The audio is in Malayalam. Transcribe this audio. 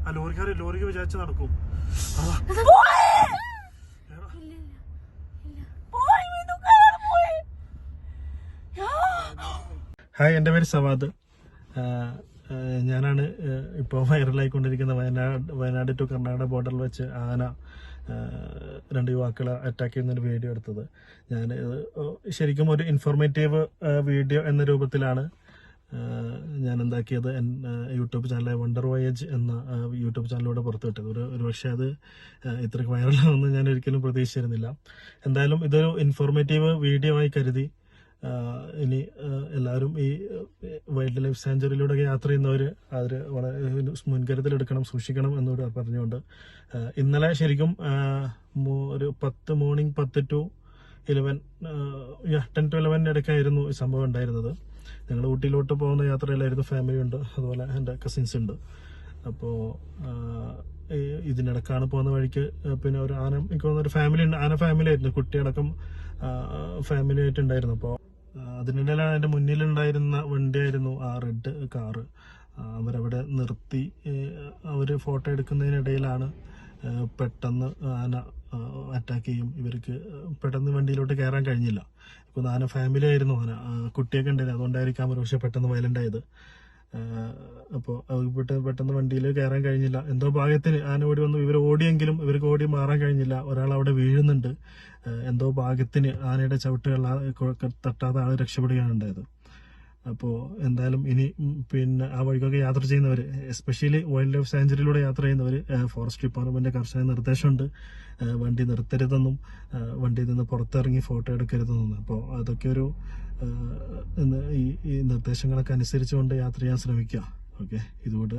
ആ ലോറിക്കാര് ലോറിക്ക് വിചാരിച്ച് നടക്കും. ഹായ് എന്റെ പേര് സവാദ് ഞാനാണ് ഇപ്പോൾ വൈറലായിക്കൊണ്ടിരിക്കുന്ന വയനാട് വയനാട് ടു കർണാടക ബോർഡറിൽ വെച്ച് ആന രണ്ട് യുവാക്കളെ അറ്റാക്ക് ചെയ്യുന്നൊരു വീഡിയോ എടുത്തത്. ഞാൻ ശരിക്കും ഒരു ഇൻഫോർമേറ്റീവ് വീഡിയോ എന്ന രൂപത്തിലാണ് ഞാൻ എന്താക്കിയത് യൂട്യൂബ് ചാനലായ വണ്ടർ വോയേജ് എന്ന യൂട്യൂബ് ചാനലിലൂടെ പുറത്തുവിട്ടത്. ഒരു ഒരു പക്ഷേ അത് ഇത്രയ്ക്ക് വൈറലാണെന്ന് ഞാൻ ഒരിക്കലും പ്രതീക്ഷിച്ചിരുന്നില്ല. എന്തായാലും ഇതൊരു ഇൻഫോർമേറ്റീവ് വീഡിയോ ആയി കരുതി. ഇനി എല്ലാവരും ഈ വൈൽഡ് ലൈഫ് സാഞ്ചുറിയിലൂടെയൊക്കെ യാത്ര ചെയ്യുന്നവർ അവർ വളരെ മുൻകരുതലെടുക്കണം സൂക്ഷിക്കണം എന്നോട് പറഞ്ഞുകൊണ്ട്. ഇന്നലെ ശരിക്കും ഒരു പത്ത് മോർണിംഗ് പത്ത് ടു ഇലവൻ ടെൻ ടു ഇലവന്റെ ഇടയ്ക്കായിരുന്നു ഈ സംഭവം ഉണ്ടായിരുന്നത്. ഞങ്ങൾ ഊട്ടിയിലോട്ട് പോകുന്ന യാത്രയിലായിരുന്നു ഫാമിലി ഉണ്ട് അതുപോലെ എന്റെ കസിൻസ് ഉണ്ട്. അപ്പോൾ ഇതിനിടക്കാണ് പോകുന്ന വഴിക്ക് പിന്നെ ഒരു ആന എനിക്ക് ഒരു ഫാമിലി ഉണ്ട് ആന ഫാമിലി ആയിരുന്നു കുട്ടിയടക്കം ഫാമിലി ആയിട്ടുണ്ടായിരുന്നു. അപ്പോൾ അതിനിടയിലാണ് എന്റെ മുന്നിലുണ്ടായിരുന്ന വണ്ടിയായിരുന്നു ആ റെഡ് കാറ് അവരവിടെ നിർത്തി അവർ ഫോട്ടോ എടുക്കുന്നതിനിടയിലാണ് പെട്ടെന്ന് ആന അറ്റാക്ക് ചെയ്യും. ഇവർക്ക് പെട്ടെന്ന് വണ്ടിയിലോട്ട് കയറാൻ കഴിഞ്ഞില്ല. ഇപ്പോൾ ആന ഫാമിലി ആയിരുന്നു ആന. കുട്ടിയൊക്കെ ഉണ്ടായിരുന്നു അതുകൊണ്ടായിരിക്കാം ഒരു പക്ഷേ പെട്ടെന്ന് വയലന്റ് ആയത്. അപ്പോൾ പെട്ടെന്ന് പെട്ടെന്ന് വണ്ടിയിൽ കയറാൻ കഴിഞ്ഞില്ല. എന്തോ ഭാഗ്യത്തിന് ആന ഓടി വന്നു. ഇവർ ഓടിയെങ്കിലും ഇവർക്ക് ഓടി മാറാൻ കഴിഞ്ഞില്ല. ഒരാൾ അവിടെ വീഴുന്നുണ്ട്. എന്തോ ഭാഗ്യത്തിന് ആനയുടെ ചവിട്ടുകൾ തട്ടാതെ ആൾ രക്ഷപ്പെടുകയാണ് ഉണ്ടായത്. അപ്പോൾ എന്തായാലും ഇനി പിന്നെ ആ വഴിക്കൊക്കെ യാത്ര ചെയ്യുന്നവർ എസ്പെഷ്യലി വൈൽഡ് ലൈഫ് സാഞ്ചുറിയിലൂടെ യാത്ര ചെയ്യുന്നവർ ഫോറസ്റ്റ് ഡിപ്പാർട്ട്മെന്റ് കർശന നിർദ്ദേശമുണ്ട്. വണ്ടി നിർത്തരുതെന്നും വണ്ടിയിൽ നിന്ന് പുറത്തിറങ്ങി ഫോട്ടോ എടുക്കരുതെന്നും. അപ്പോൾ അതൊക്കെ ഒരു ഈ നിർദ്ദേശങ്ങളൊക്കെ അനുസരിച്ചുകൊണ്ട് യാത്ര ചെയ്യാൻ ശ്രമിക്കുക. ഓക്കെ? ഇതുകൊണ്ട്